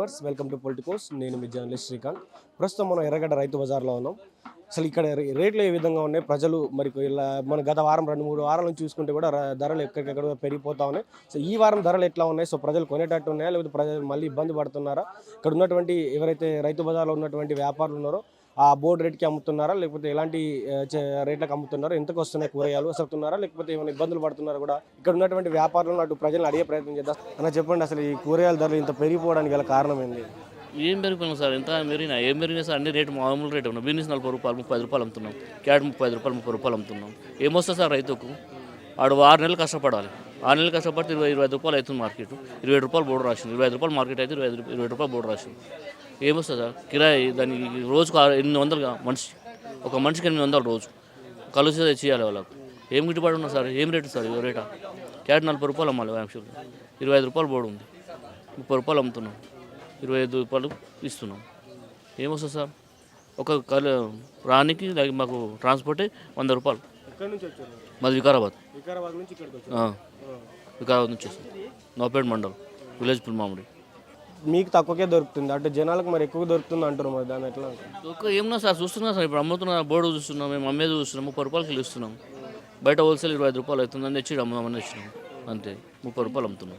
Viewers welcome to Politicos. నేను మీ journalist Srikanth. ప్రస్తుతం మనం ఎర్రగడ్డ రైతు బజార్లో ఉన్నాం. అసలు ఇక్కడ రేట్లు ఏ విధంగా ఉన్నాయి? ప్రజలు మరి ఇలా మన గత వారం రెండు మూడు వారాల నుంచి చూసుకుంటే కూడా ధరలు ఎక్కడికక్కడ పెరిగిపోతా ఉన్నాయి. సో ఈ వారం ధరలు ఎట్లా ఉన్నాయి? సో ప్రజలు కొనేటట్టు ఉన్నాయా? లేకపోతే ప్రజలు మళ్ళీ ఇబ్బంది పడుతున్నారా? ఇక్కడ ఉన్నటువంటి ఎవరైతే రైతు బజార్లో ఉన్నటువంటి వ్యాపారులు ఉన్నారో ఆ బోర్డు రేట్కి అమ్ముతున్నారా? లేకపోతే ఎలాంటి చే- రేట్లకు అమ్ముతున్నారా? ఎంతకు వస్తున్నాయి కూరగాయలు? వస్తున్నారా లేకపోతే ఏమైనా ఇబ్బందులు పడుతున్నారా కూడా? ఇక్కడ ఉన్నటువంటి వ్యాపారులను అటు ప్రజలను అడిగే ప్రయత్నం చేద్దాం. అన్న చెప్పండి అసలు ఈ కూరగాయల ధరలు ఇంత పెరిగిపోవడానికి గల కారణం ఏంది? ఏం పెరిగిపోయినా సార్? ఎంత పెరిగినా ఏం పెరిగినా సార్ అన్ని రేటు మామూలు రేటు ఉన్నాం బిజినెస్ నలభై రూపాయలు ముప్పై ఐదు రూపాయలు అమ్ముతున్నాం. క్యాట్ ముప్పై ఐదు రూపాయలు ముప్పై రూపాయలు అమ్ముతున్నాం. ఏమొస్తుంది సార్ రైతుకు? ఆడు ఆరు నెలలు కష్టపడాలి. ఆరు నెలలు కష్టపడితే ఇరవై ఇరవై ఐదు రూపాయలు అవుతుంది మార్కెట్. ఇరవై రూపాయలు బోర్డు రాసింది. ఇరవై ఐదు రూపాయలు మార్కెట్ అయితే ఇరవై ఇరవై రూపాయలు బోర్డు రాసింది. ఏమొస్తుంది? సార్ కిరాయి దానికి రోజుకు ఎనిమిది వందలుగా మనిషి. ఒక మనిషికి ఎనిమిది వందలు రోజు. కలుసి చేయాలి వాళ్ళకు. ఏం గిట్టుబాటు ఉన్నా సార్? ఏం రేటు సార్ రేటా? క్యాట్ నలభై రూపాయలు అమ్మాలి యాక్చువల్గా ఇరవై ఐదు రూపాయలు బోర్డు ఉంది. ముప్పై రూపాయలు అమ్ముతున్నాం. ఇరవై ఐదు రూపాయలు ఇస్తున్నాం. ఏమొస్తుంది సార్? ఒక కల రానికి మాకు ట్రాన్స్పోర్టే వంద రూపాయలు. మాది వికారాబాద్. వికారాబాద్ నుంచి వికారాబాద్ నుంచి వస్తుంది నోపేట మండలం. విలేజ్ పుల్మామిడి. మీకు తక్కువకే దొరుకుతుంది. అటు జనాలకు మరి ఎక్కువ దొరుకుతుంది అంటారు మరి దాని ఎట్లా ఒక్క ఏమన్నా సార్ చూస్తున్నా సార్. ఇప్పుడు అమ్ముతున్నా బోర్డు చూస్తున్నాం మేము అమ్మేది చూస్తున్నాం ముప్పై రూపాయలు కిలో ఇస్తున్నాం. బయట హోల్సేల్ ఇరవై ఐదు రూపాయలు అవుతుందని తెచ్చి అమ్ముదామని తెచ్చినాం అంతే ముప్పై రూపాయలు అమ్ముతున్నాం.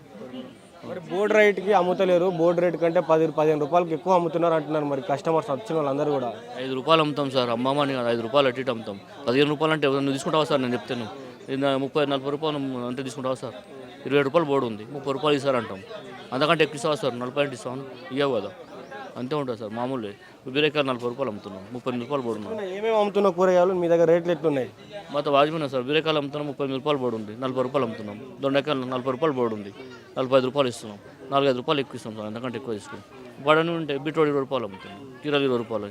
మరి బోర్డు రేట్కి అమ్ముతలేరు. బోర్డు రేట్ కంటే పది పదిహేను రూపాయలకి ఎక్కువ అమ్ముతున్నారు అంటున్నారు మరి కస్టమర్స్ వచ్చిన వాళ్ళందరూ కూడా. ఐదు రూపాయలు అమ్ముతాం సార్ అమ్మమని కాదు ఐదు రూపాయలు అట్టి అమ్ముతాం. పదిహేను రూపాయలు అంటే నువ్వు తీసుకుంటావా సార్? నేను చెప్తాను. ముప్పై నలభై రూపాయలు అంటే తీసుకుంటావా సార్? ఇరవై రూపాయలు బోర్డు ఉంది ముప్పై రూపాయలు ఇస్తారు అంటాం. అంతకంటే ఎక్కువ ఇస్తావా సార్? నలభై అంటే ఇస్తాను ఇవ్వవు కదా. అంతే ఉంటుంది సార్ మామూలు. బీరకాయలు నలభై రూపాయలు అమ్ముతున్నాం. ముప్పై ఎనిమిది రూపాయలు ఉంది ఏమేమి అమ్ముతున్న కూరగాయలు? మీ దగ్గర రేట్లు ఎట్లున్నాయి? మొత్తం వాజ్మీన సార్ బీరకాయలు అమ్ముతున్నాం ముప్పై ఎనిమిది రూపాయలు ఉంది నలభై రూపాయలు అమ్ముతున్నాం. దొండకాయలు నలభై రూపాయలు ఉంది నలభై ఐదు రూపాయలు ఇస్తున్నాం. నాలుగైదు రూపాయలు ఎక్కువ ఇస్తాం సార్ అంతకంటే ఎక్కువ తీసుకున్నాం. బడని ఉంటే బీట్రోడ్ ఇరవై రూపాయలు అమ్ముతున్నాం. కీరాలు ఇరవై రూపాయలు.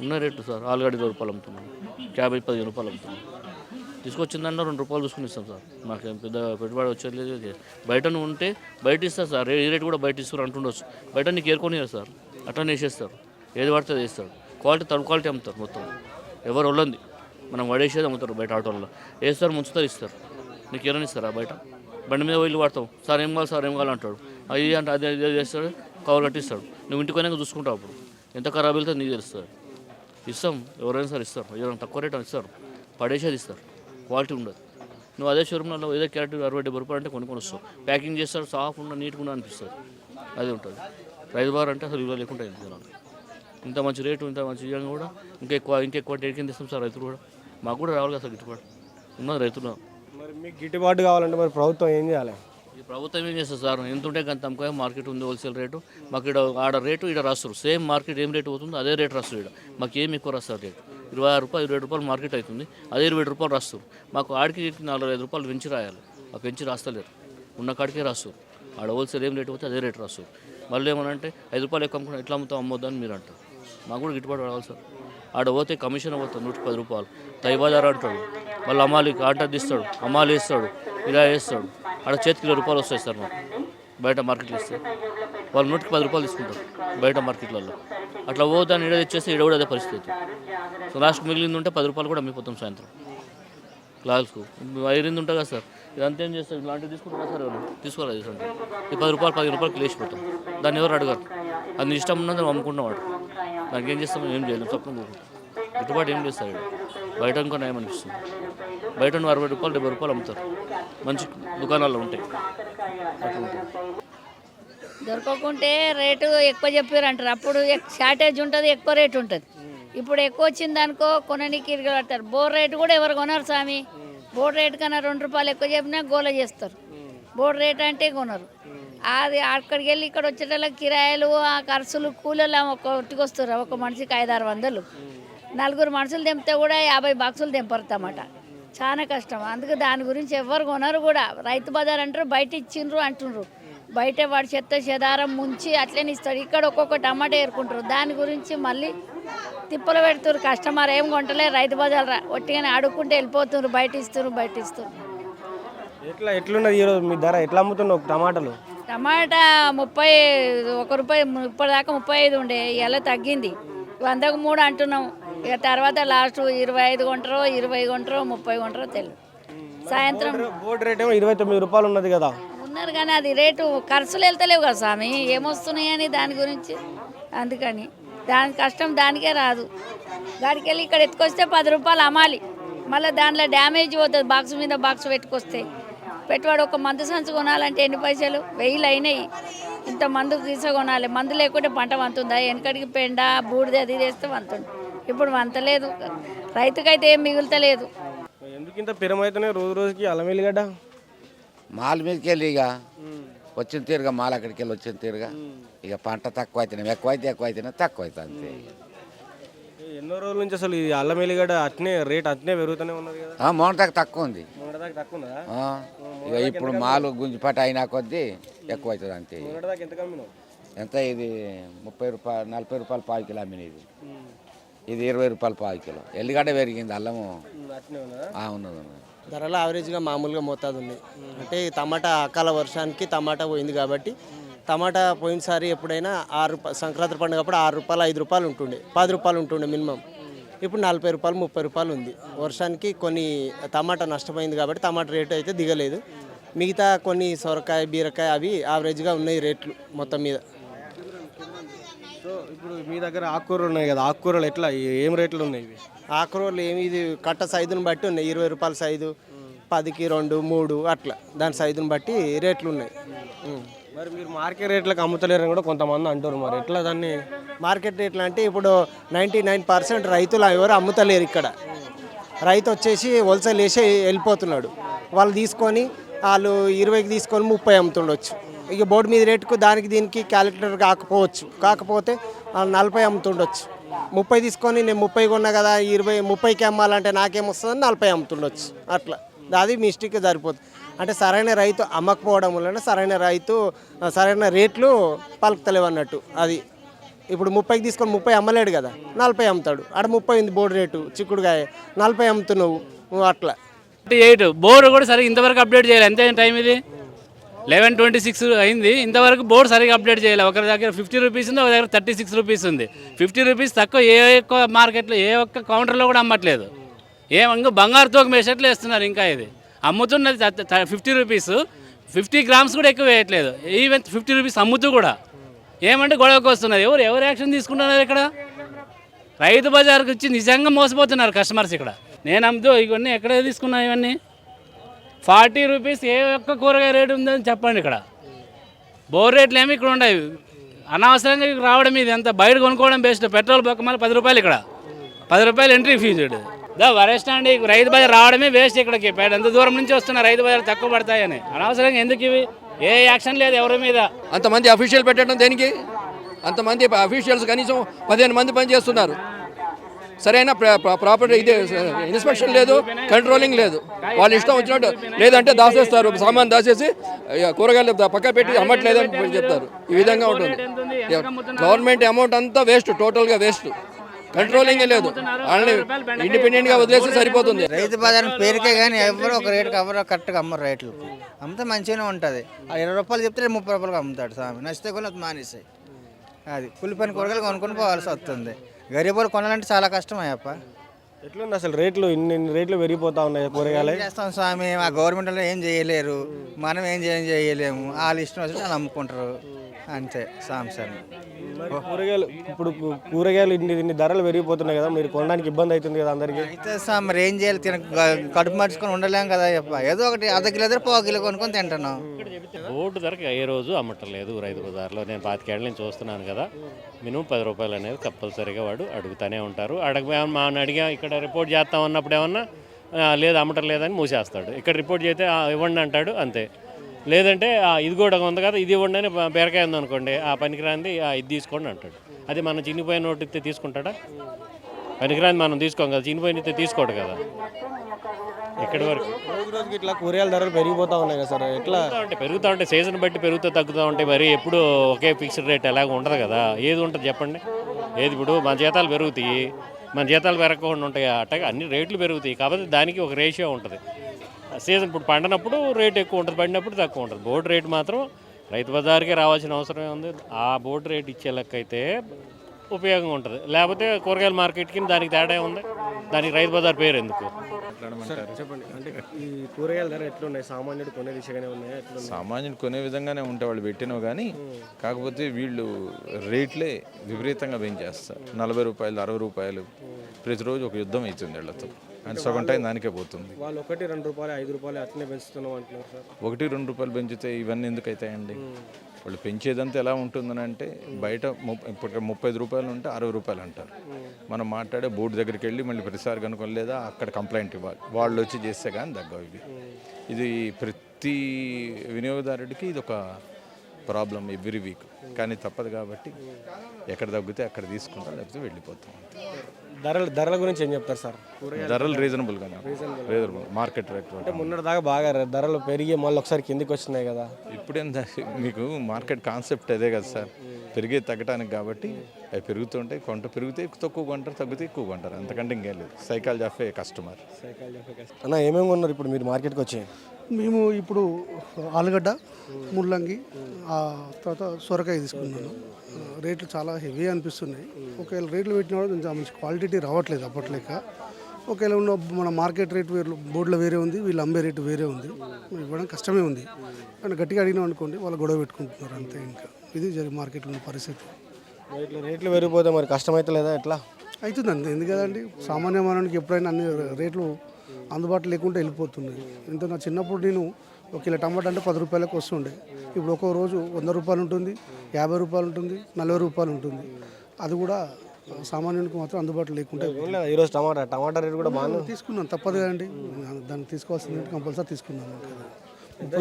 ఉన్న రేట్లు సార్ ఆలుగడ్డ ఇరవై రూపాయలు అమ్ముతున్నాం. క్యాబేజ్ పదిహేను రూపాయలు అమ్ముతున్నాం. తీసుకొచ్చిందన్న రెండు రూపాయలు చూసుకుని ఇస్తాం సార్. మాకేం పెద్ద పెట్టుబడి వచ్చేది బయట ఉంటే బయట ఇస్తారు సార్. ఏ రేట్ కూడా బయట ఇస్తారు అంటుండొచ్చు. బయట నీకు ఏరుకొని సార్. అట్లా వేసేస్తారు. ఏది పడితే అది వేస్తారు. క్వాలిటీ థర్డ్ క్వాలిటీ అమ్ముతారు మొత్తం. ఎవరు వాళ్ళంది మనం వడేసేది అమ్ముతారు బయట ఆటోల్లో వేస్తారు ముంచుతారు ఇస్తారు. నీకు ఏమైనా ఇస్తారా బయట? బండి మీద వెళ్ళి వాడతాం సార్ ఏం కావాలి సార్ ఏం కావాలి అంటాడు. అది అంటే అదే అదే చేస్తాడు కవర్ కట్టిస్తాడు. నువ్వు ఇంటికి పోయినాక చూసుకుంటావు అప్పుడు. ఎంత ఖరాబ్ వెళ్తే నీకు తెలుస్తుంది. ఇస్తాం. ఎవరైనా సార్ ఇస్తారు ఎవరైనా తక్కువ రేట్ ఇస్తారు. పడేసేది ఇస్తారు. క్వాలిటీ ఉండదు. నువ్వు అదే షోరూంలో ఏదో క్యారెట్ అరవై డెబ్బై రూపాయలు అంటే కొనుక్కొని వస్తావు. ప్యాకింగ్ చేస్తారు సాఫ్ ఉన్న నీట్గా ఉన్న అనిపిస్తుంది. అది ఉంటుంది. రైతు బార్ అంటే అసలు విలువ లేకుండా జనాలు. ఇంత మంచి రేటు ఇంత మంచి ఇవ్వగా కూడా ఇంకా ఎక్కువ ఇంకా ఎక్కువ అంటే కింద ఇస్తాం సార్ రైతులు కూడా? మాకు కూడా రావాలి కదా సార్ గిట్టుబాటు. ఉన్నది రైతులు. మరి మీకు గిట్టుబాటు కావాలంటే మరి ప్రభుత్వం ఏం చేయాలి? ఈ ప్రభుత్వం ఏం చేస్తుంది సార్? ఎంత ఉంటే అంత అమ్ముకో మార్కెట్ ఉంది హోల్సేల్ రేటు. మాకు ఇక్కడ ఆడ రేటు ఇక్కడ రాస్తారు సేమ్ మార్కెట్ ఏం రేటు అవుతుందో అదే రేట్ రాస్తారు ఇక్కడ మాకు ఏం ఎక్కువ రాస్తారు రేటు? ఇరవై ఆరు రూపాయలు ఇరవై రూపాయలు మార్కెట్ అవుతుంది. అదే ఇరవై రూపాయలు రాస్తారు. మాకు ఆడికి నాలుగు ఐదు రూపాయలు పెంచి రాయాలి. ఆ పెంచి రాస్తలేరు. ఉన్న కాడికే రాస్తారు. ఆడ హోల్సేల్ ఏం రేట్ పోతే అదే రేటు రాస్తారు. మళ్ళీ ఏమనంటే ఐదు రూపాయలు ఎక్కువ అమ్ముకుంటే ఎట్లా అమ్ముతాం అమ్మొద్దు అని మీరు అంటారు. మాకు కూడా గిట్టుబాటు రావాలి సార్. ఆడ పోతే కమిషన్ పోతుంది నూట పది రూపాయలు. తైబాదారు అంటాడు. మళ్ళీ అమ్మాలి ఆట తీస్తాడు. అమ్మాలి వేస్తాడు. ఇలా వేస్తాడు. ఆడ చేతికి ఇరవై రూపాయలు వస్తాయి సార్ మాకు. బయట మార్కెట్లో ఇస్తే. వాళ్ళు నూటికి పది రూపాయలు తీసుకుంటారు బయట మార్కెట్లలో. అట్లా పోతాను ఇడ తెచ్చేస్తే ఇడ కూడా అదే పరిస్థితి. సో లాస్ట్ మిగిలింది ఉంటే పది రూపాయలు కూడా అమ్మిపోతాం సాయంత్రం. క్లాస్కు ఐరింది ఉంటుంది కదా సార్. ఇదంతా ఏం చేస్తారు? ఇలాంటివి తీసుకుంటారా సార్ ఎవరు? తీసుకోవాలి అంటే ఈ పది రూపాయలు పది రూపాయలు లేచిపోతాం దాన్ని ఎవరు అడగారు. అది ఇష్టం ఉన్నది అమ్ముకుంటాం వాడు. దానికి ఏం చేస్తాం? ఏం చేయలేం. స్వప్నం గిట్టుబాటు ఏం చేస్తారు బయట ఇంకో నయం అనిపిస్తుంది. బయట అరవై రూపాయలు డెబ్బై రూపాయలు అమ్ముతారు. మంచి దుకాణాల్లో ఉంటాయి దొరకకుంటే రేటు ఎక్కువ చెప్పారు అంటారు అప్పుడు షార్టేజ్ ఉంటుంది ఎక్కువ రేటు ఉంటుంది. ఇప్పుడు ఎక్కువ వచ్చింది అనుకో కొననీకి ఇరగబడతారు బోర్ రేటు కూడా ఎవరు కొనరు స్వామి. బోర్ రేటు కన్నా రెండు రూపాయలు ఎక్కువ చెప్పినా గోల చేస్తారు. బోర్ రేట్ అంటే కొనరు. అది అక్కడికి వెళ్ళి ఇక్కడ వచ్చేటోళ్ళకి కిరాయిలు ఆ ఖర్చులు కూలీలు ఒక్కొక్కటికి వస్తారు ఒక మనిషికి ఐదు ఆరు వందలు నలుగురు మనుషులు తెంపితే కూడా యాభై బాక్సులు తెంపరు టమాటా చాలా కష్టం. అందుకే దాని గురించి ఎవరు కొనరు కూడా. రైతు బజార్ అంటారు బయట ఇచ్చిండ్రు అంటుండ్రు బయట వాడి చెత్త చెదారం ముంచి అట్లనే ఇస్తాడు. ఇక్కడ ఒక్కొక్క టమాటా ఏరుకుంటారు. దాని గురించి మళ్ళీ తిప్పలు పెడుతున్నారు కస్టమర్ ఏం కొంటలే రైతు బజార్ రా. ఒట్టిగానే అడుక్కుంటే వెళ్ళిపోతున్నారు బయట ఇస్తున్నారు బయట ఇస్తున్నారు ఎట్లా ఎట్లున్నది ఈరోజు మీ ధర? ఎట్లా అమ్ముతున్నావు టమాటాలు? టమాటా ముప్పై ఒక రూపాయి ఇప్పటిదాకా ముప్పై ఐదు ఉండే ఇలా తగ్గింది. వందకు మూడు అంటున్నాం. ఇక తర్వాత లాస్ట్ ఇరవై ఐదు కొంటారో ఇరవై కొంటారో ముప్పై కొంటారో తెలియదు సాయంత్రం బోర్డు రేట్ ఏమో ఇరవై తొమ్మిది రూపాయలు ఉన్నది కదా. ఉన్నారు కానీ అది రేటు ఖర్చులు వెళ్తలేవు కదా స్వామి. ఏమొస్తున్నాయని దాని గురించి? అందుకని. దాని కష్టం దానికే రాదు. గాడికి వెళ్ళి ఇక్కడ ఎత్తుకొస్తే పది రూపాయలు అమ్మాలి. మళ్ళీ దాంట్లో డ్యామేజ్ పోతుంది బాక్స్ మీద బాక్స్ పెట్టుకొస్తే. పెట్టువాడు ఒక మందు సంచి కొనాలంటే ఎన్ని పైసలు? వెయ్యిలు అయినాయి. ఇంత మందు గీస కొనాలి. మందు లేకుంటే పంట వంతుందా? వెనకడికి పెండ బూడిద అది వేస్తే వంతుంది ఇప్పుడు వంతలేదు. రైతుకైతే ఏం మిగులుతలేదు. ఎందుకు ఇంత పిరమైతున్నాయి రోజు రోజుకి అల్లం వెల్లిగడ్డ మాల్ మీదకి వచ్చిన తీరుగా మాల్ అక్కడికి వెళ్ళి వచ్చిన తీరుగా. ఇక పంట తక్కువ అయితేనే ఎక్కువ అయితే ఎక్కువ అయితేనే తక్కువ అవుతుంది అంతే ఎన్నో రోజుల నుంచి అసలు ఈ అల్లం వెల్లిగడ్డ అట్నే రేట్ అట్నే పెరుగుతూనే ఉన్నది కదా? ఆ, మొన్నటిదాకా తక్కువ ఉంది. మొన్నటిదాకా తక్కువ ఉన్నదా? ఆ, ఇక ఇప్పుడు మాలు గుంజిపాట అయినా కొద్దీ ఎక్కువ అవుతుంది అంతే. మొన్నటిదాకా ఎంత కమ్మినావు? ఎంత ఇది ముప్పై రూపాయలు నలభై రూపాయలు పావు కిలో అమ్మిన ఇది ఇది ఇరవై రూపాయలు పావు కిలో. ఎల్లిగడ్డ పెరిగింది అల్లము. ఉన్నదా? ధరలు యావరేజ్గా మామూలుగా మోతాదు ఉంది అంటే టమాటా అకాల వర్షానికి టమాటా పోయింది కాబట్టి టమాటా పోయినసారి ఎప్పుడైనా ఆరు రూపాయలు సంక్రాంతి పండుగ అప్పుడు ఆరు రూపాయలు ఐదు రూపాయలు ఉంటుండే. పది రూపాయలు ఉంటుండే మినిమం. ఇప్పుడు నలభై రూపాయలు ముప్పై రూపాయలు ఉంది. వర్షానికి కొన్ని టమాటా నష్టపోయింది కాబట్టి టమాటా రేటు అయితే దిగలేదు. మిగతా కొన్ని సొరకాయ బీరకాయ అవి యావరేజ్గా ఉన్నాయి రేట్లు మొత్తం మీద. ఇప్పుడు మీ దగ్గర ఆకుకూరలు ఉన్నాయి కదా ఆకుకూరలు ఎట్లా ఏం రేట్లు ఉన్నాయి ఇవి? ఆకుకూరలు ఏమి ఇది కట్ట సైజుని బట్టి ఉన్నాయి ఇరవై రూపాయల సైజు. పదికి రెండు మూడు అట్లా. దాని సైజుని బట్టి రేట్లు ఉన్నాయి. మరి మీరు మార్కెట్ రేట్లకు అమ్ముతలేరని కూడా కొంతమంది అంటారు మరి. ఎట్లా దాన్ని? మార్కెట్ రేట్లు అంటే ఇప్పుడు నైంటీ నైన్ పర్సెంట్ రైతులు ఎవరు అమ్ముతలేరు ఇక్కడ. రైతు వచ్చేసి హోల్సేల్ వేసి వెళ్ళిపోతున్నాడు. వాళ్ళు తీసుకొని వాళ్ళు ఇరవైకి తీసుకొని ముప్పై అమ్ముతుండొచ్చు. ఇక బోర్డు మీద రేటుకు దానికి దీనికి క్యాలిక్యులేటర్ కాకపోవచ్చు. కాకపోతే నలభై అమ్ముతుండొచ్చు. ముప్పై తీసుకొని నేను ముప్పై కొన్నా కదా ఇరవై ముప్పైకి అమ్మాలంటే నాకేమొస్తుంది నలభై అమ్ముతుండొచ్చు. అట్లా. అది మిస్టేక్ సరిపోతుంది అంటే సరైన రైతు అమ్మకపోవడం వలన సరైన రైతు సరైన రేట్లు పలుకుతలేవు అన్నట్టు అది. ఇప్పుడు ముప్పైకి తీసుకొని ముప్పై అమ్మలేడు కదా నలభై అమ్ముతాడు. ఆడ ముప్పై ఉంది బోర్డు రేటు చిక్కుడుగాయ నలభై అమ్ముతున్నావు నువ్వు అట్లా. అంటే ఎయిట్. బోర్డు కూడా సరే ఇంతవరకు అప్డేట్ చేయాలి. ఎంత టైం ఇది? లెవెన్ ట్వంటీ సిక్స్ అయింది. ఇంతవరకు బోర్డు సరిగ్గా అప్డేట్ చేయాలి. ఒకరి దగ్గర ఫిఫ్టీ రూపీస్ ఉంది ఒక దగ్గర థర్టీ సిక్స్ రూపీస్ ఉంది. ఫిఫ్టీ రూపీస్ తక్కువ ఏ ఒక్క మార్కెట్లో ఏ ఒక్క కౌంటర్లో కూడా అమ్మట్లేదు. ఏం ఇంకా బంగారు తోక వేస్తున్నారు ఇంకా ఇది. అమ్ముతున్నది ఫిఫ్టీ రూపీస్. ఫిఫ్టీ గ్రామ్స్ కూడా ఎక్కువ వేయట్లేదు. ఈవెన్ ఫిఫ్టీ రూపీస్ అమ్ముతూ కూడా. ఏమంటే గొడవకు వస్తున్నారు. ఎవరు ఎవరు యాక్షన్ తీసుకుంటున్నారు ఇక్కడ? రైతు బజార్కి వచ్చి నిజంగా మోసపోతున్నారు కస్టమర్స్ ఇక్కడ. నేను అమ్ముతూ ఇవన్నీ ఎక్కడ తీసుకున్నా ఇవన్నీ? ఫార్టీ రూపీస్ ఏ ఒక్క కూరగాయ రేటు ఉందని చెప్పండి ఇక్కడ. బోర్ రేట్లు ఏమి ఇక్కడ ఉండవు. అనవసరంగా ఇక్కడ రావడం ఇది ఎంత? బయట కొనుక్కోవడం బెస్ట్. పెట్రోల్ బొక్క మళ్ళీ పది రూపాయలు ఇక్కడ. పది రూపాయలు ఎంట్రీ ఫీజు దా వరెస్ట్ అండి రైతు బజార్ రావడమే వేస్ట్ ఇక్కడికి. ఎంత దూరం నుంచి వస్తున్న రైతు బజార్ తక్కువ పడతాయని. అనవసరంగా ఎందుకు ఇవి? ఏ యాక్షన్ లేదు ఎవరి మీద. అంతమంది అఫీషియల్ పెట్టడం దేనికి? అంతమంది అఫీషియల్స్ కనీసం పదిహేను మంది పనిచేస్తున్నారు. సరైన ప్ర- ప్ర- ప్రాపర్ ఇది ఇన్స్పెక్షన్ లేదు కంట్రోలింగ్ లేదు. వాళ్ళు ఇష్టం వచ్చినట్టు లేదంటే దాచేస్తారు సామాన్ దాచేసి ఇక కూరగాయలు పక్క పెట్టి అమ్మట్లేదని చెప్తారు. ఈ విధంగా ఉంటుంది. గవర్నమెంట్ అమౌంట్ అంతా వేస్ట్ టోటల్గా వేస్ట్ కంట్రోలింగ్ లేదు. వాళ్ళని ఇండిపెండెంట్గా వదిలేస్తే సరిపోతుంది. రైతు బజార్ పేరుకే కానీ ఎవరు ఒక రేటుకి ఎవరు కరెక్ట్గా అమ్మరు రేట్లు అమ్మితే మంచిగానే ఉంటుంది. ఆ ఇరవై రూపాయలు చెప్తే ముప్పై రూపాయలకి అమ్ముతాడు స్వామి. నచ్చితే కొన్ని మానేసాయి. అది. కూలిపోయిన కూరగాయలు కొనుక్కొని పోవాల్సి వస్తుంది. గరీబులు కొనాలంటే చాలా కష్టం అయ్యప్ప ఎట్లుంది అసలు రేట్లు? ఇన్ని ఇన్ని రేట్లు పెరిగిపోతా ఉన్నాయి కూరగాయలు. చేస్తాం స్వామి? ఆ గవర్నమెంట్ వాళ్ళు ఏం చేయలేరు. మనం ఏం చేయం చేయలేము. వాళ్ళు ఇష్టం వచ్చి వాళ్ళు అమ్ముకుంటారు. అంతే సాంసంగ్ మరి కూరగాయలు ఇప్పుడు కూ- కూరగాయలు ఇన్ని ఇన్ని ధరలు పెరిగిపోతున్నాయి కదా మీరు కొనడానికి ఇబ్బంది అవుతుంది కదా అందరికీ? అయితే సార్ మరి ఏం చేయాలి? తిన కడుపు మర్చుకొని ఉండలేం కదా అయ్యప్ప. ఏదో ఒకటి అర్ధ కిలో దగ్గర పావు కిలో కొనుక్కొని తింటున్నాం. బోర్డు ధరకు ఏ రోజు అమ్మట్లేదు రైతు బజార్లో నేను పాతికేళ్ళ నుంచి చూస్తున్నాను కదా. మినిమం పది రూపాయలు అనేది కంపల్సరీగా వాడు అడుగుతూనే ఉంటారు. అడగ మా అడిగా ఇక్కడ రిపోర్ట్ చేస్తాం అన్నప్పుడు ఏమన్నా లేదు అమ్మటం లేదని మూసేస్తాడు. ఇక్కడ రిపోర్ట్ చేస్తే ఇవ్వండి అంటాడు అంతే. లేదంటే ఇది కూడా ఉంది కదా ఇది ఇవ్వండి అని బీరకాయ ఉందనుకోండి ఆ పనికిరాంది ఇది తీసుకోండి అంటాడు. అది మనం చినిపోయిన నోటు ఇస్తే తీసుకుంటాడా? పనికిరాంది మనం తీసుకోం కదా చినిపోయిన ఇస్తే తీసుకోడు కదా. ఎక్కడి వరకు? రోజు రోజుకి ఇట్లా కూరగాయల ధరలు పెరిగిపోతా ఉన్నాయి కదా సార్. ఎట్లా? పెరుగుతూ ఉంటాయి పెరుగుతూ ఉంటాయి సీజన్ బట్టి పెరుగుతూ తగ్గుతూ ఉంటాయి మరి ఎప్పుడు ఒకే ఫిక్స్డ్ రేట్ ఎలాగ ఉండదు కదా. ఏది ఉంటుంది చెప్పండి? ఏది ఇప్పుడు మన జీతాలు పెరుగుతాయి. మన జీతాలు పెరగకుండా ఉంటాయి అట్టగా అన్ని రేట్లు పెరుగుతాయి. కాబట్టి దానికి ఒక రేషియో ఉంటుంది. సీజన్ ఇప్పుడు పండినప్పుడు రేట్ ఎక్కువ ఉంటుంది పడినప్పుడు తక్కువ ఉంటుంది. బోర్డు రేట్ మాత్రం రైతు బజార్కే రావాల్సిన అవసరం ఉంది. ఆ బోర్డు రేట్ ఇచ్చే లెక్క అయితే ఉపయోగం ఉంటుంది. లేకపోతే కూరగాయల మార్కెట్కి దానికి తేడా ఉంది దానికి రైతు బజార్ పేరు ఎందుకు? చెప్పండి. అంటే ఈ కూరగాయల ధర ఎట్లున్నాయి? సామాన్యుడు కొనే దిశగానే ఉన్నాయా? సామాన్యుడు కొనే విధంగానే ఉంటే వాళ్ళు పెట్టినవి కానీ కాకపోతే వీళ్ళు రేట్లే విపరీతంగా పెంచేస్తారు. నలభై రూపాయలు అరవై రూపాయలు ప్రతిరోజు ఒక యుద్ధం అవుతుంది వీళ్ళతో. అండ్ సగం టైం దానికే పోతుంది. వాళ్ళు ఒకటి రెండు రూపాయలు ఐదు రూపాయలు అట్లనే పెంచుతున్నాం అంటున్నారు సార్. ఒకటి రెండు రూపాయలు పెంచితే ఇవన్నీ ఎందుకు అవుతాయండి వాళ్ళు పెంచేదంతా ఎలా ఉంటుందనంటే బయట ముప్- ఇప్పుడు ముప్పై ఐదు రూపాయలు ఉంటే అరవై రూపాయలు అంటారు. మనం మాట్లాడే బోర్డు దగ్గరికి వెళ్ళి మళ్ళీ ప్రతిసారి కనుక్కొని లేదా అక్కడ కంప్లైంట్ ఇవ్వాలి. వాళ్ళు వచ్చి చేస్తే కానీ తగ్గవు ఇవి. ఇది ప్రతి వినియోగదారుడికి ఇది ఒక ప్రాబ్లం ఎవ్రీ వీక్. కానీ తప్పదు కాబట్టి ఎక్కడ తగ్గితే అక్కడ తీసుకుంటాం లేకపోతే వెళ్ళిపోతాం ధరల ధరల గురించి ఏం చెప్తారు సార్? ధరలు రీజనబుల్గానే రీజనబుల్. మార్కెట్ రేట్ అంటే మొన్నటి దాకా బాగా ధరలు పెరిగి మళ్ళీ ఒకసారి కిందికి వచ్చినాయి కదా. ఇప్పుడేం దా- మీకు మార్కెట్ కాన్సెప్ట్ అదే కదా సార్. పెరిగే తగ్గడానికి కాబట్టి అవి పెరుగుతుంటాయి కొంట పెరిగితే తక్కువ కొంటారు తగ్గితే ఎక్కువ కొంటారు. అంతకంటే ఇంకేం లేదు. Psychology of a customer. అన్న ఏమేమి కొన్నారు ఇప్పుడు మీరు మార్కెట్కి వచ్చి? మేము ఇప్పుడు ఆలుగడ్డ ముల్లంగి ఆ తర్వాత సొరకాయ తీసుకున్నాను. రేట్లు చాలా హెవీ అనిపిస్తున్నాయి. ఒకవేళ రేట్లు పెట్టిన కూడా కొంచెం మంచి క్వాలిటీ రావట్లేదు అప్పట్లేక. ఒకవేళ ఉన్న మన మార్కెట్ రేట్ వేరు బోర్డులో వేరే ఉంది వీళ్ళు అమ్మే రేటు వేరే ఉంది. ఇవ్వడం కష్టమే ఉంది. కానీ గట్టిగా అడిగినాం అనుకోండి వాళ్ళు గొడవ పెట్టుకుంటున్నారు అంతే ఇంకా. ఇది జరిగి మార్కెట్లో ఉన్న పరిస్థితి. రేట్లు పెరిగిపోతే మరి కష్టమైతే లేదా ఎట్లా? అవుతుంది అంతే ఎందుకు కదండి సామాన్య మానవునికి ఎప్పుడైనా అన్ని రేట్లు అందుబాటులో లేకుండా వెళ్ళిపోతున్నాయి. ఇంత నా చిన్నప్పుడు నేను ఒక కిలో టమాటా అంటే పది రూపాయలకు వస్తుండే. ఇప్పుడు ఒక్కో రోజు వంద రూపాయలు ఉంటుంది యాభై రూపాయలు ఉంటుంది నలభై రూపాయలు ఉంటుంది. అది కూడా సామాన్యునికి మాత్రం అందుబాటులో లేకుండా ఈరోజు టమాటా టమాటా రేట్ కూడా బాగానే తీసుకున్నాను తప్పదు కదండి. దాన్ని తీసుకోవాల్సింది కంపల్సరీ తీసుకున్నాను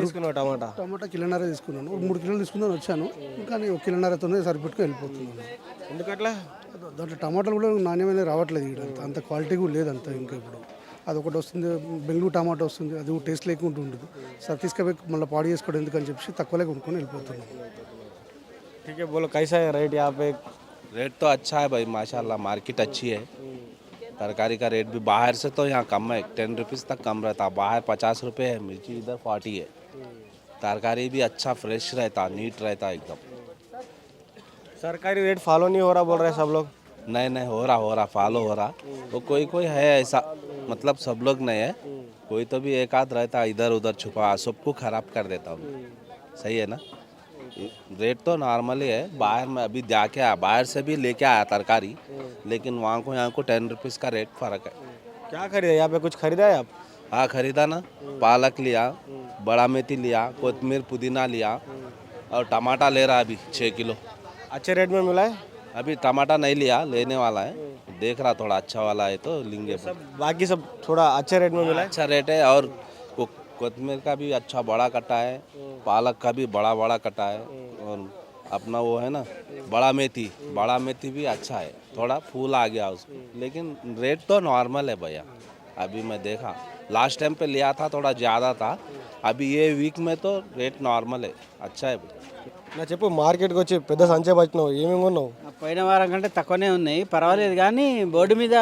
తీసుకున్నావు టమాటా? టమాటా కిలోన్నర తీసుకున్నాను. ఒక మూడు కిలోలు తీసుకుందాని వచ్చాను కానీ ఒక కిలోన్నరతోనే సరిపెట్టుకుని వెళ్ళిపోతున్నాను. ఎందుకట్లా? దాంట్లో టమాటాలు కూడా నాణ్యమైన రావట్లేదు ఇక్కడ అంత అంత క్వాలిటీ కూడా లేదు అంత ఇంకా ఇప్పుడు. అది ఒకటి వస్తుంది బెంగళూరు టమాటా వస్తుంది అది కూడా టేస్ట్ లేకుండా ఉండదు సరే తీసుకుపోయి మళ్ళీ పాడు చేసుకోవడం ఎందుకని చెప్పి తక్కువలే కొనుక్కొని వెళ్ళిపోతున్నాం ठीक है बोलो कैसा है रेट यहाँ पे रेट तो अच्छा है भाई माशाल्लाह मार्केट अच्छी है तरकारी का रेट भी बाहर से तो यहाँ कम है टेन रुपीज़ तक कम रहता बाहर पचास रुपये है मिर्ची इधर फोर्टी है तरकारी भी अच्छा फ्रेश रहता नीट रहता एकदम सरकारी रेट फॉलो नहीं हो रहा बोल रहे हैं सब लोग नहीं नहीं हो रहा हो रहा फॉलो हो रहा। वो कोई कोई है ऐसा मतलब सब लोग नहीं है। कोई तो भी एक आध रहता इधर उधर छुपा सबको खराब कर देता हूँ। सही है ना? रेट तो नॉर्मल ही। है बाहर में अभी जाके आया बाहर से भी लेके आया तरकारी लेकिन वहाँ को यहाँ को टेन रुपीज़ का रेट फ़र्क है। क्या खरीदा? यहाँ पे कुछ खरीदा है आप? हाँ खरीदा ना। पालक लिया बड़ा मेथी लिया कोतमीर पुदीना लिया और टमाटा ले रहा अभी छः किलो। अच्छे रेट में मिला है? अभी टमाटा नहीं लिया लेने वाला है। देख रहा थोड़ा अच्छा वाला है तो लेंगे। सब बाकी सब थोड़ा अच्छे रेट में मिला है? अच्छा रेट है और कोतमीर का भी अच्छा बड़ा कटा है पालक का भी बड़ा बड़ा कटा है और अपना वो है ना बड़ा मेथी बड़ा मेथी भी अच्छा है। थोड़ा फूल आ गया उसको लेकिन रेट तो नॉर्मल है भैया। अभी मैं देखा लास्ट टाइम पे लिया था थोड़ा ज़्यादा था। अभी ये वीक में तो रेट नॉर्मल है अच्छा है। నా చెప్పు మార్కెట్కి వచ్చి పెద్ద సంచే పట్టినావు ఏమేమి కొన్నావు? పోయిన వారం కంటే తక్కువనే ఉన్నాయి. పర్వాలేదు కానీ బోర్డు మీద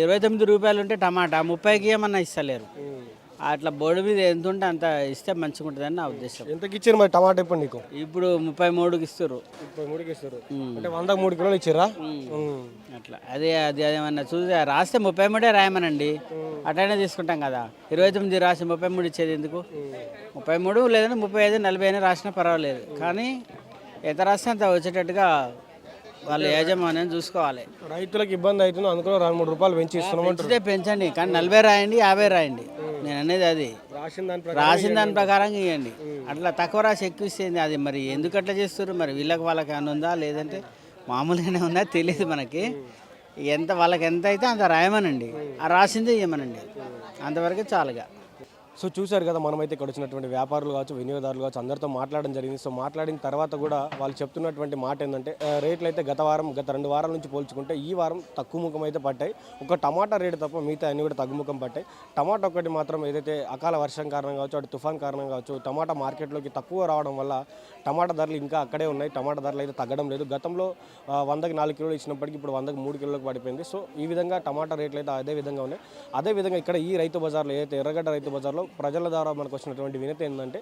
ఇరవై తొమ్మిది రూపాయలు ఉంటే టమాటా ముప్పైకి ఏమన్నా ఇస్తలేరు. అట్లా బోర్డు మీద ఎంత ఉంటే అంత ఇస్తే మంచిగా ఉంటుందని నా ఉద్దేశం. ఎంతకి ఇచ్చారు మరి టమాటా ఇప్పుడు నీకు? ఇప్పుడు ముప్పై మూడుకి ఇస్తారు ముప్పై మూడుకి ఇస్తారు అంటే వందకు మూడు కిలోలు ఇచ్చిర్రా అట్లా. అదే అది ఏమన్నా చూసి రాస్తే ముప్పై మూడే రాయమనండి. అట్లనే తీసుకుంటాం కదా. ఇరవై తొమ్మిది రాసి ముప్పై మూడు ఇచ్చేది ఎందుకు? ముప్పై మూడు లేదంటే ముప్పై ఐదు నలభై అయినా రాసినా పర్వాలేదు. కానీ ఎంత రాస్తే అంత వచ్చేటట్టుగా వాళ్ళ యాజమాన్యం చూసుకోవాలి. రైతులకు ఇబ్బంది అవుతుంది అందుకని రెండు మూడు రూపాయలు పెంచి ఇస్తున్నాం పెంచండి కానీ నలభై రాయండి యాభై రాయండి. నేను అనేది అది. రాసిన దాని ప్రకారం రాసిన దాని ప్రకారం ఇవ్వండి. అట్లా తక్కువ రాసి ఎక్కువ ఇస్తుంది అది మరి ఎందుకు అట్లా చేస్తారు మరి వీళ్ళకి వాళ్ళకి ఏమైనా ఉందా? లేదంటే మామూలుగానే ఉందా? తెలియదు మనకి. ఎంత వాళ్ళకి ఎంత అయితే అంత రాయమనండి. ఆ రాసిందే ఇవ్వమనండి అంతవరకు చాలుగా. సో చూశారు కదా మనమైతే ఇక్కడ వచ్చినటువంటి వ్యాపారులు కావచ్చు వినియోగదారులు కావచ్చు అందరితో మాట్లాడడం జరిగింది. సో మాట్లాడిన తర్వాత కూడా వాళ్ళు చెప్తున్నటువంటి మాట ఏంటంటే రేట్లు అయితే గత వారం గత రెండు వారాల నుంచి పోల్చుకుంటే ఈ వారం తక్కువ ముఖం అయితే పట్టాయి ఒక టమాటా రేటు తప్ప మిగతా అన్ని కూడా తగ్గుముఖం పట్టాయి టమాటా ఒకటి మాత్రం ఏదైతే అకాల వర్షం కారణం కావచ్చు అటు తుఫాన్ కారణం కావచ్చు టమాటా మార్కెట్లోకి తక్కువ రావడం వల్ల టమాటా ధరలు ఇంకా అక్కడే ఉన్నాయి. టమాటా ధరలు అయితే తగ్గడం లేదు. గతంలో వందకి నాలుగు కిలోలు ఇచ్చినప్పటికీ ఇప్పుడు వందకి మూడు కిలోలకు పడిపోయింది. సో ఈ విధంగా టమాటా రేట్లు అయితే అదే విధంగా ఉన్నాయి. అదే విధంగా ఇక్కడ ఈ రైతు బజార్లో ఏదైతే ఎర్రగడ్డ రైతు బజార్లో ప్రజల ద్వారా మనకు వచ్చినటువంటి వినతి ఏంటంటే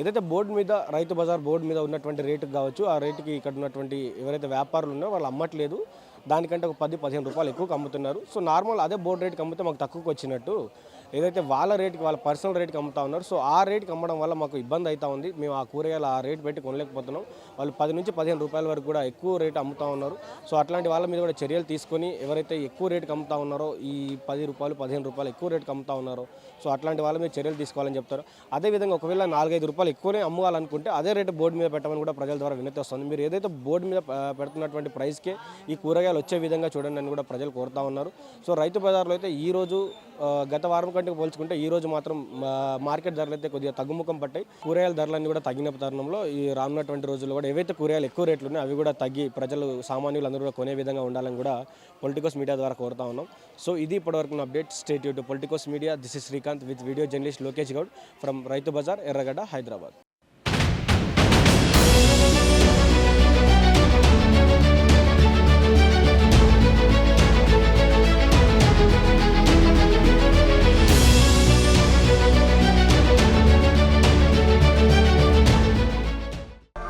ఏదైతే బోర్డు మీద రైతు బజార్ బోర్డు మీద ఉన్నటువంటి రేటుకి కావచ్చు ఆ రేటుకి ఇక్కడ ఉన్నటువంటి ఎవరైతే వ్యాపారులు ఉన్నారో వాళ్ళు అమ్మట్లేదు. దానికంటే ఒక పది పదిహేను రూపాయలు ఎక్కువ అమ్ముతున్నారు. సో నార్మల్ అదే బోర్డు రేట్కి అమ్మితే మాకు తక్కువకి వచ్చినట్టు. ఏదైతే వాళ్ళ రేట్కి వాళ్ళ పర్సనల్ రేట్కి అమ్ముతా ఉన్నారు సో ఆ రేట్కి అమ్మడం వల్ల మాకు ఇబ్బంది అవుతా ఉంది. మేము ఆ కూరగాయలు ఆ రేట్ పెట్టి కొనలేకపోతున్నాం. వాళ్ళు పది నుంచి పదిహేను రూపాయల వరకు కూడా ఎక్కువ రేట్ అమ్ముతా ఉన్నారు. సో అట్లాంటి వాళ్ళ మీద కూడా చర్యలు తీసుకొని ఎవరైతే ఎక్కువ రేట్కి అమ్ముతా ఉన్నారో ఈ పది రూపాయలు పదిహేను రూపాయలు ఎక్కువ రేట్కి అమ్ముతా ఉన్నారో సో అట్లాంటి వాళ్ళ మీద చర్యలు తీసుకోవాలని చెప్తారు. అదేవిధంగా ఒకవేళ నాలుగైదు రూపాయలు ఎక్కువనే అమ్మాలనుకుంటే అదే రేటు బోర్డు మీద పెట్టమని కూడా ప్రజల ద్వారా వినతి వస్తుంది. మీరు ఏదైతే బోర్డు మీద పెడుతున్నటువంటి ప్రైస్కే ఈ కూరగాయలు వచ్చే విధంగా చూడండి అని కూడా ప్రజలు కోరుతా ఉన్నారు. సో రైతు బజార్లో అయితే ఈరోజు గత వారం కంటే పోల్చుకుంటే ఈ రోజు మాత్రం మార్కెట్ ధరలు అయితే కొద్దిగా తగ్గుముఖం పట్టాయి కూరగాయల ధరలన్నీ కూడా తగ్గిన తరుణంలో ఈ రానున్నటువంటి రోజుల్లో కూడా ఏవైతే కూరగాయలు ఎక్కువ రేట్లు ఉన్నాయో అవి కూడా తగ్గి ప్రజలు సామాన్యులు అందరూ కూడా కొనే విధంగా ఉండాలని కూడా పొలిటికోస్ మీడియా ద్వారా కోరుతా ఉన్నాం. సో ఇది ఇప్పటివరకు update. State to Politicos Media this is Srikanth with video journalist Lokesh Goud from Rythu Bazar Erragadda Hyderabad